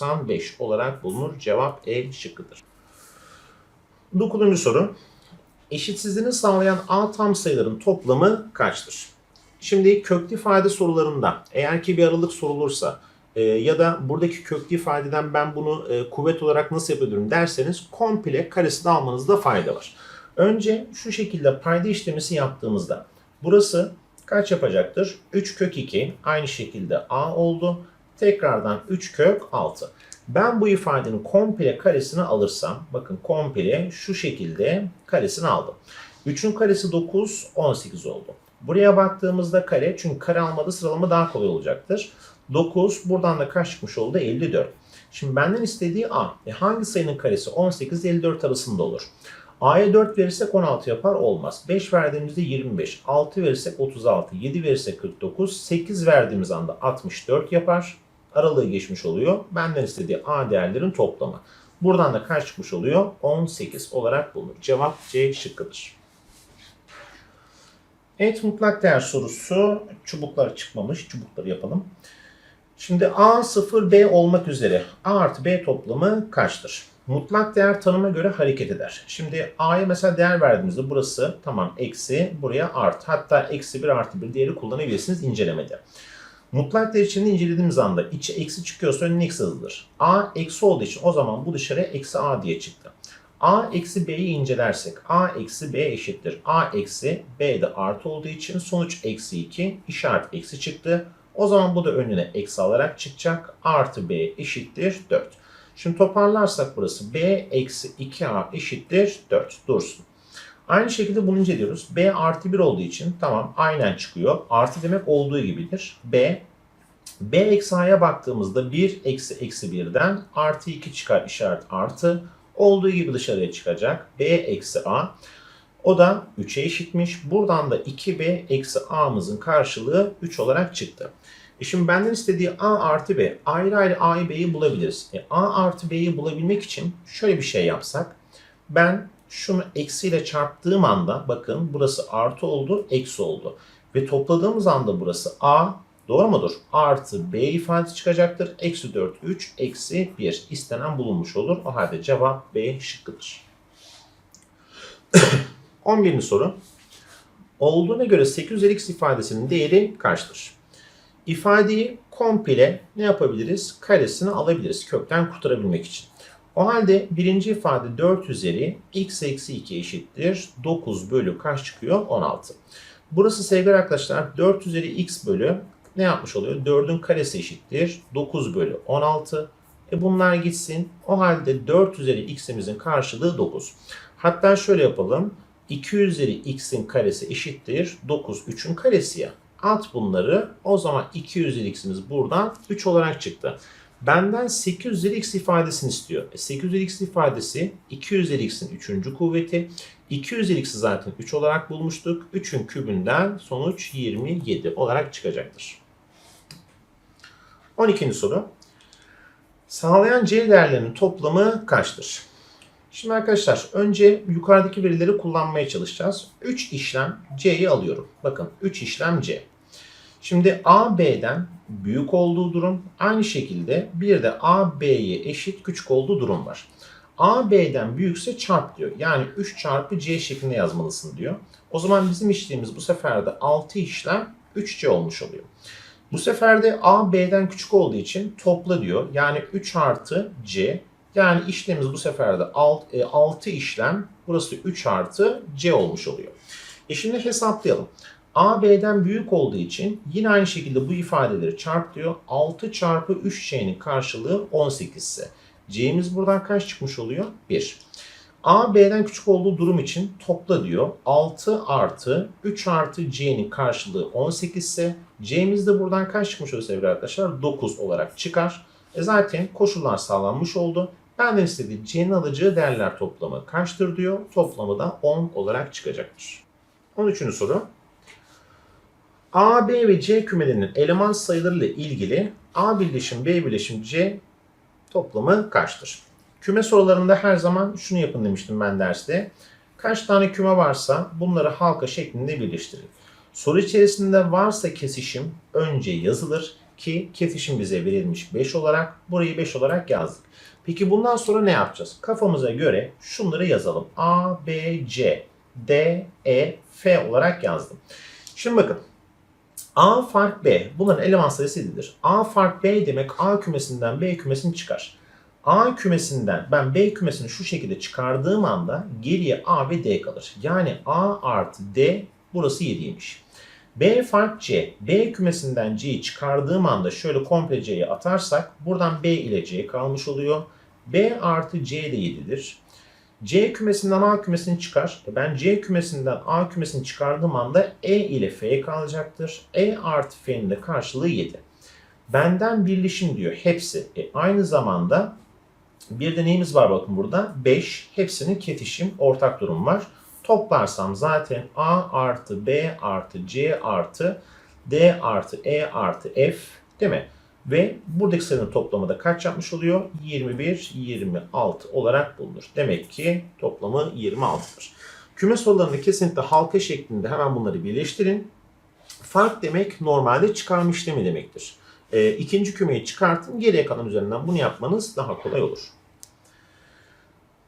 95 olarak bulunur. Cevap E şıkkıdır. Dokuzuncu soru. Eşitsizliğini sağlayan A tam sayıların toplamı kaçtır? Şimdi köklü ifade sorularında eğer ki bir aralık sorulursa e, ya da buradaki köklü ifadeden ben bunu e, kuvvet olarak nasıl yapabilirim derseniz komple karesini almanızda fayda var. Önce şu şekilde payda işlemesi yaptığımızda burası kaç yapacaktır? 3 kök 2 aynı şekilde A oldu. Tekrardan 3 kök 6. Ben bu ifadenin komple karesini alırsam, bakın komple şu şekilde karesini aldım. 3'ün karesi 9, 18 oldu. Buraya baktığımızda kare, çünkü kare almada sıralama daha kolay olacaktır. 9, buradan da kaç çıkmış oldu? 54. Şimdi benden istediği A. E hangi sayının karesi 18 ile 54 arasında olur? A'ya 4 verirsek 16 yapar olmaz. 5 verdiğimizde 25. 6 verirsek 36. 7 verirsek 49. 8 verdiğimiz anda 64 yapar. Aralığı geçmiş oluyor. Benden istediği A değerlerin toplamı. Buradan da kaç çıkmış oluyor? 18 olarak bulunur. Cevap C şıkkıdır. Evet mutlak değer sorusu. Çubuklar çıkmamış. Çubukları yapalım. Şimdi A 0 B olmak üzere A artı B toplamı kaçtır? Mutlak değer tanıma göre hareket eder. Şimdi A'ya mesela değer verdiğimizde burası tamam eksi buraya artı. Hatta eksi 1 artı 1 değeri kullanabilirsiniz incelemede. Mutlak içinde incelediğimiz anda içi eksi çıkıyorsa önüne eksi yazılır. A eksi olduğu için o zaman bu dışarı eksi A diye çıktı. A eksi B'yi incelersek A eksi B eşittir. A eksi B de artı olduğu için sonuç eksi 2 işaret eksi çıktı. O zaman bu da önüne eksi alarak çıkacak. Artı B eşittir 4. Şimdi toparlarsak burası B eksi 2A eşittir 4 dursun. Aynı şekilde bunu inceliyoruz. B artı 1 olduğu için tamam aynen çıkıyor. Artı demek olduğu gibidir. B B eksi A'ya baktığımızda 1 eksi eksi 1'den artı 2 çıkar işaret artı. Olduğu gibi dışarıya çıkacak. B eksi A. O da 3'e eşitmiş. Buradan da 2B eksi A'mızın karşılığı 3 olarak çıktı. E şimdi benden istediği A artı B. Ayrı ayrı A'yı B'yi bulabiliriz. E A artı B'yi bulabilmek için şöyle bir şey yapsak. Ben şunu eksiyle çarptığım anda bakın burası artı oldu, eksi oldu. Ve topladığımız anda burası A, doğru mudur? Artı B ifadesi çıkacaktır. Eksi 4, 3, eksi 1 istenen bulunmuş olur. O halde cevap B şıkkıdır. 11. soru. Olduğuna göre 8 x ifadesinin değeri kaçtır? İfadeyi komple ne yapabiliriz? Karesini alabiliriz kökten kurtarabilmek için. O halde birinci ifade 4 üzeri x eksi 2 eşittir. 9 bölü kaç çıkıyor? 16. Burası sevgili arkadaşlar 4 üzeri x bölü ne yapmış oluyor? 4'ün karesi eşittir. 9 bölü 16. E bunlar gitsin. O halde 4 üzeri x'imizin karşılığı 9. Hatta şöyle yapalım. 2 üzeri x'in karesi eşittir. 9 3'ün karesi ya. At bunları. O zaman 2 üzeri x'imiz buradan 3 olarak çıktı. Benden 8 üzeri x ifadesini istiyor. E 8 üzeri x ifadesi 2 üzeri x'in 3. kuvveti. 2 üzeri x'i zaten 3 olarak bulmuştuk. 3'ün kübünden sonuç 27 olarak çıkacaktır. 12. soru. Sağlayan C değerlerinin toplamı kaçtır? Şimdi arkadaşlar önce yukarıdaki verileri kullanmaya çalışacağız. 3 işlem C'yi alıyorum. Bakın 3 işlem C. Şimdi A B'den büyük olduğu durum aynı şekilde bir de A B'ye eşit küçük olduğu durum var. A B'den büyükse çarp diyor. Yani 3 çarpı C şeklinde yazmalısın diyor. O zaman bizim işlemimiz bu sefer de 6 işlem 3C olmuş oluyor. Bu sefer de A B'den küçük olduğu için topla diyor. Yani 3 artı C. Yani işlemimiz bu sefer de 6, 6 işlem. Burası 3 artı C olmuş oluyor. E şimdi hesaplayalım. A B'den büyük olduğu için yine aynı şekilde bu ifadeleri çarp diyor. 6 çarpı 3 C'nin karşılığı 18 ise C'miz buradan kaç çıkmış oluyor? 1. A B'den küçük olduğu durum için topla diyor. 6 artı 3 artı C'nin karşılığı 18 ise C'miz de buradan kaç çıkmış oluyor sevgili arkadaşlar? 9 olarak çıkar. E zaten koşullar sağlanmış oldu. Benden istediği C'nin alacağı değerler toplamı kaçtır diyor. Toplamı da 10 olarak çıkacaktır. 13. soru. A, B ve C kümelerinin eleman sayılarıyla ilgili A birleşim B birleşim C toplamı kaçtır? Küme sorularında her zaman şunu yapın demiştim ben derste. Kaç tane küme varsa bunları halka şeklinde birleştirin. Soru içerisinde varsa kesişim önce yazılır. ki kesişim bize verilmiş 5 olarak. Burayı 5 olarak yazdık. Peki bundan sonra ne yapacağız? Kafamıza göre şunları yazalım. A, B, C, D, E, F olarak yazdım. Şimdi bakın. A fark B. Bunların eleman sayısı 7'dir. A fark B demek A kümesinden B kümesini çıkar. A kümesinden ben B kümesini şu şekilde çıkardığım anda geriye A ve D kalır. Yani A artı D burası 7'ymiş. B fark C. B kümesinden C'yi çıkardığım anda şöyle komple C'yi atarsak buradan B ile C kalmış oluyor. B artı C de 7'dir. C kümesinden A kümesini çıkar. E Ben C kümesinden A kümesini çıkardığım anda E ile F kalacaktır. E artı F'nin de karşılığı 7. Benden birleşim diyor hepsi. E aynı zamanda bir de neyimiz var bakın burada? 5. Hepsinin ketişim ortak durum var. Toplarsam zaten A artı B artı C artı D artı E artı F değil mi? Ve buradaki sayının toplamı da kaç yapmış oluyor? 21, 26 olarak bulunur. Demek ki toplamı 26'dır. Küme sorularını kesinlikle halka şeklinde hemen bunları birleştirin. Fark demek normalde çıkarma işlemi demektir. E, ikinci kümeyi çıkartın, geriye kalan üzerinden bunu yapmanız daha kolay olur.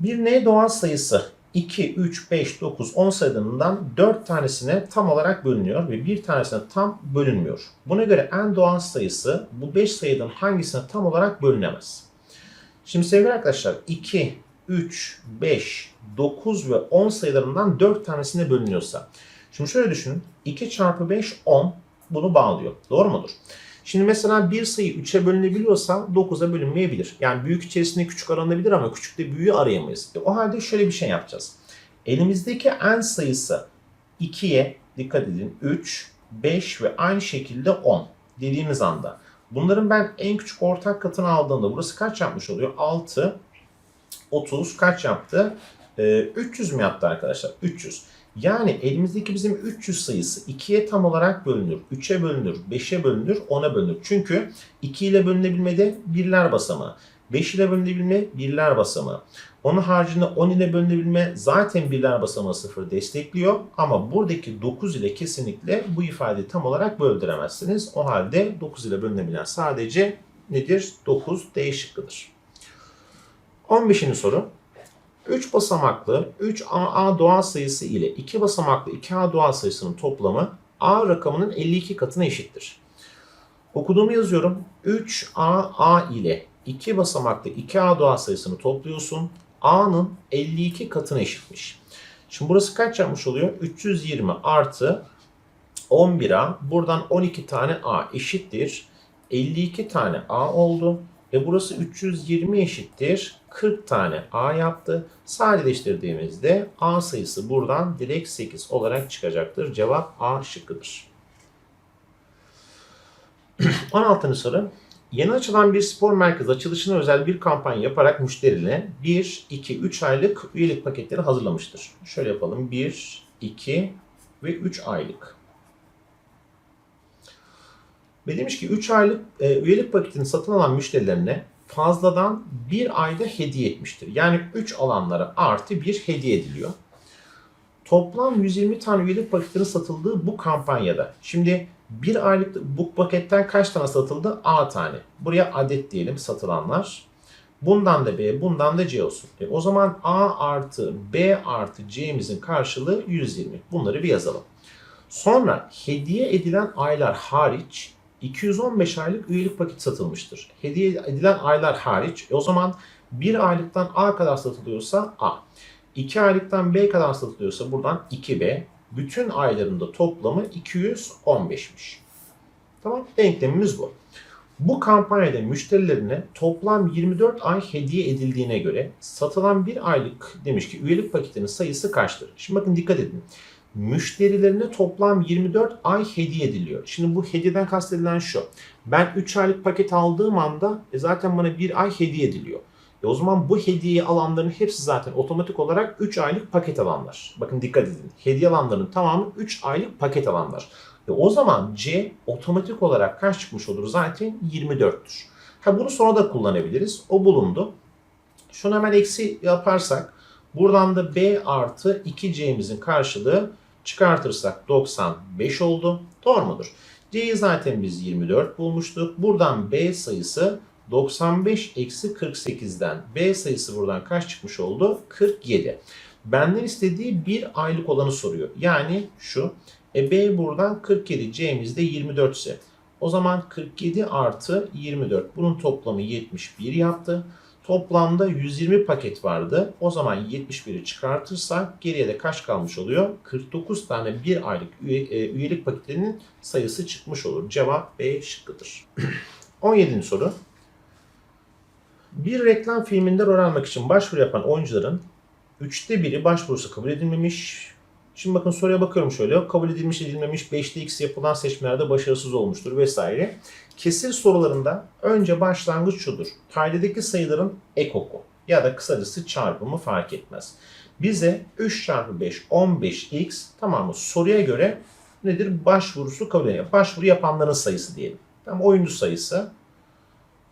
Bir n doğal sayısı 2, 3, 5, 9, 10 sayılarından 4 tanesine tam olarak bölünüyor ve bir tanesine tam bölünmüyor. Buna göre n doğal sayısı bu 5 sayıdan hangisine tam olarak bölünemez? Şimdi sevgili arkadaşlar 2, 3, 5, 9 ve 10 sayılarından 4 tanesine bölünüyorsa. Şimdi şöyle düşünün. 2 çarpı 5 10 bunu bağlıyor. Doğru mudur? Şimdi mesela bir sayı 3'e bölünebiliyorsa 9'a bölünmeyebilir. Yani büyük içerisinde küçük aranabilir ama küçükte büyüğü arayamayız. E o halde şöyle bir şey yapacağız. Elimizdeki n sayısı 2'ye dikkat edin 3, 5 ve aynı şekilde 10 dediğimiz anda. Bunların ben en küçük ortak katını aldığımda burası kaç yapmış oluyor? 6, 30 kaç yaptı? Ee, 300 mü yaptı arkadaşlar? 300. Yani elimizdeki bizim 300 sayısı 2'ye tam olarak bölünür, 3'e bölünür, 5'e bölünür, 10'a bölünür. Çünkü 2 ile bölünebilmede birler basamağı, 5 ile bölünebilme birler basamağı. Onun haricinde 10 ile bölünebilme zaten birler basamağı sıfır destekliyor. Ama buradaki 9 ile kesinlikle bu ifadeyi tam olarak böldüremezsiniz. O halde 9 ile bölünebilen sadece nedir? 9 D şıkkıdır. 15. soru. 3 basamaklı 3AA doğal sayısı ile 2 basamaklı 2A doğal sayısının toplamı A rakamının 52 katına eşittir. Okuduğumu yazıyorum. 3AA ile 2 basamaklı 2A doğal sayısını topluyorsun. A'nın 52 katına eşitmiş. Şimdi burası kaç yapmış oluyor? 320 artı 11A. Buradan 12 tane A eşittir. 52 tane A oldu. E burası 320 eşittir. 40 tane A yaptı. Sadeleştirdiğimizde A sayısı buradan direkt 8 olarak çıkacaktır. Cevap A şıkkıdır. 16. soru. Yeni açılan bir spor merkezi açılışına özel bir kampanya yaparak müşterilerine 1, 2, 3 aylık üyelik paketleri hazırlamıştır. Şöyle yapalım. 1, 2 ve 3 aylık. Ve demiş ki 3 aylık e, üyelik paketini satın alan müşterilerine fazladan bir ayda hediye etmiştir. Yani 3 alanlara artı bir hediye ediliyor. Toplam 120 tane üyelik paketinin satıldığı bu kampanyada. Şimdi bir aylık bu paketten kaç tane satıldı? A tane. Buraya adet diyelim satılanlar. Bundan da B, bundan da C olsun. E, o zaman A artı B artı C'mizin karşılığı 120. Bunları bir yazalım. Sonra hediye edilen aylar hariç 215 aylık üyelik paket satılmıştır. Hediye edilen aylar hariç. E o zaman bir aylıktan A kadar satılıyorsa A. 2 aylıktan B kadar satılıyorsa buradan 2B. Bütün aylarında toplamı 215'miş. Tamam denklemimiz bu. Bu kampanyada müşterilerine toplam 24 ay hediye edildiğine göre satılan bir aylık demiş ki üyelik paketinin sayısı kaçtır? Şimdi bakın dikkat edin müşterilerine toplam 24 ay hediye ediliyor. Şimdi bu hediyeden kastedilen şu. Ben 3 aylık paket aldığım anda e zaten bana 1 ay hediye ediliyor. E o zaman bu hediyeyi alanların hepsi zaten otomatik olarak 3 aylık paket alanlar. Bakın dikkat edin. Hediye alanların tamamı 3 aylık paket alanlar. E o zaman C otomatik olarak kaç çıkmış olur? Zaten 24'tür. Ha bunu sonra da kullanabiliriz. O bulundu. Şunu hemen eksi yaparsak buradan da B artı 2C'mizin karşılığı çıkartırsak 95 oldu. Doğru mudur? C'yi zaten biz 24 bulmuştuk. Buradan B sayısı 95 eksi 48'den B sayısı buradan kaç çıkmış oldu? 47. Benden istediği bir aylık olanı soruyor. Yani şu. E B buradan 47. C'miz de 24 ise. O zaman 47 artı 24. Bunun toplamı 71 yaptı. Toplamda 120 paket vardı. O zaman 71'i çıkartırsak geriye de kaç kalmış oluyor? 49 tane bir aylık e, üyelik paketlerinin sayısı çıkmış olur. Cevap B şıkkıdır. 17. soru. Bir reklam filminde rol almak için başvuru yapan oyuncuların üçte biri başvurusu kabul edilmemiş. Şimdi bakın soruya bakıyorum şöyle. Kabul edilmiş edilmemiş 5'te x yapılan seçmelerde başarısız olmuştur vesaire. Kesir sorularında önce başlangıç şudur. Paydadaki sayıların ek oku ya da kısacası çarpımı fark etmez. Bize 3 çarpı 5 15x tamam mı? Soruya göre nedir? Başvurusu kabul edilir. Başvuru yapanların sayısı diyelim. Tamam oyuncu sayısı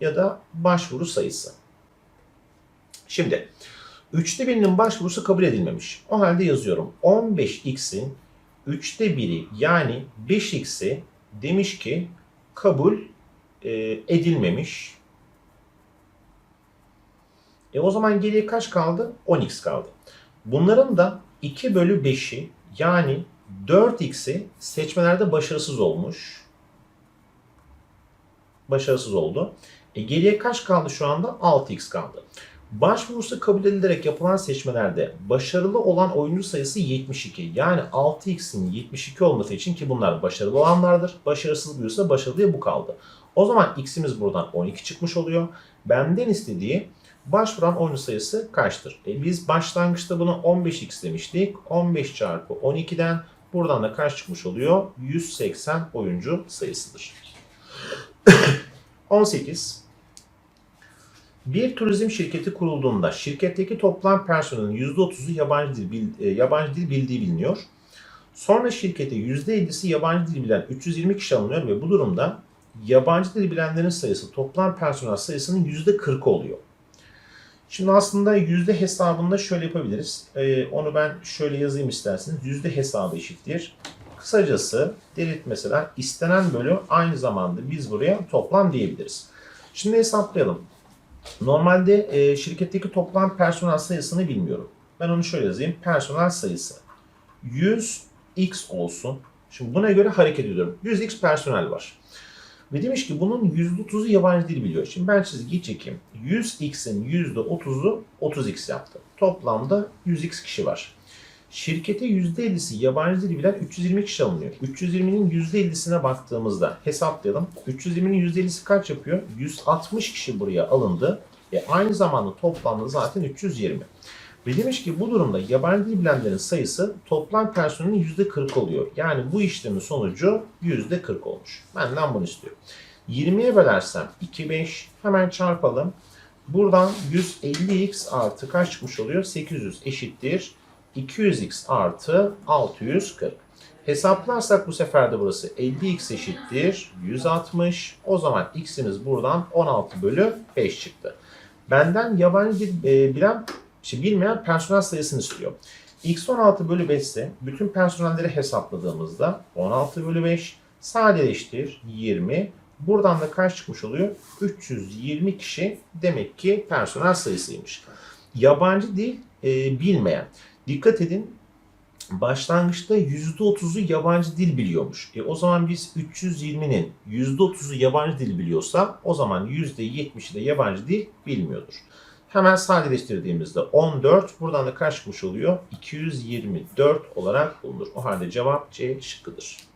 ya da başvuru sayısı. Şimdi 3'te birinin başvurusu kabul edilmemiş. O halde yazıyorum. 15x'in 3'te 1'i yani 5x'i demiş ki kabul e, edilmemiş. E o zaman geriye kaç kaldı? 10x kaldı. Bunların da 2 bölü 5'i yani 4x'i seçmelerde başarısız olmuş. Başarısız oldu. E geriye kaç kaldı şu anda? 6x kaldı. Başvurusu kabul edilerek yapılan seçmelerde başarılı olan oyuncu sayısı 72. Yani 6x'in 72 olması için ki bunlar başarılı olanlardır. Başarısız buyursa başarılıya bu kaldı. O zaman x'imiz buradan 12 çıkmış oluyor. Benden istediği başvuran oyuncu sayısı kaçtır? E biz başlangıçta buna 15x demiştik. 15 çarpı 12'den buradan da kaç çıkmış oluyor? 180 oyuncu sayısıdır. 18. Bir turizm şirketi kurulduğunda şirketteki toplam personelin %30'u yabancı dil, e, yabancı dil bildiği biliniyor. Sonra şirkete %50'si yabancı dil bilen 320 kişi alınıyor ve bu durumda yabancı dil bilenlerin sayısı toplam personel sayısının %40 oluyor. Şimdi aslında yüzde hesabında şöyle yapabiliriz. Ee, onu ben şöyle yazayım isterseniz. Yüzde hesabı eşittir. Kısacası derit mesela istenen bölü aynı zamanda biz buraya toplam diyebiliriz. Şimdi hesaplayalım. Normalde e, şirketteki toplam personel sayısını bilmiyorum. Ben onu şöyle yazayım. Personel sayısı 100x olsun. Şimdi buna göre hareket ediyorum. 100x personel var. Ve demiş ki bunun %30'u yabancı dil biliyor. Şimdi ben çizgiyi çekeyim. 100x'in %30'u 30x yaptı. Toplamda 100x kişi var. Şirkete %50'si yabancı dil bilen 320 kişi alınıyor. 320'nin %50'sine baktığımızda hesaplayalım. 320'nin %50'si kaç yapıyor? 160 kişi buraya alındı. Ve aynı zamanda toplamda zaten 320. Ve demiş ki bu durumda yabancı dil bilenlerin sayısı toplam personelin %40 oluyor. Yani bu işlemin sonucu %40 olmuş. Benden bunu istiyor. 20'ye bölersem 2, 5 hemen çarpalım. Buradan 150x artı kaç çıkmış oluyor? 800 eşittir. 200x artı 640. Hesaplarsak bu sefer de burası 50x eşittir 160. O zaman x'imiz buradan 16 bölü 5 çıktı. Benden yabancı e, bilen, işte bilmeyen personel sayısını istiyor. x 16 bölü 5 ise bütün personelleri hesapladığımızda 16 bölü 5 sadeleştir 20. Buradan da kaç çıkmış oluyor? 320 kişi demek ki personel sayısıymış. Yabancı dil e, bilmeyen. Dikkat edin başlangıçta %30'u yabancı dil biliyormuş. E, o zaman biz 320'nin %30'u yabancı dil biliyorsa o zaman %70'i de yabancı dil bilmiyordur. Hemen sadeleştirdiğimizde 14 buradan da kaç çıkmış oluyor? 224 olarak bulunur. O halde cevap C şıkkıdır.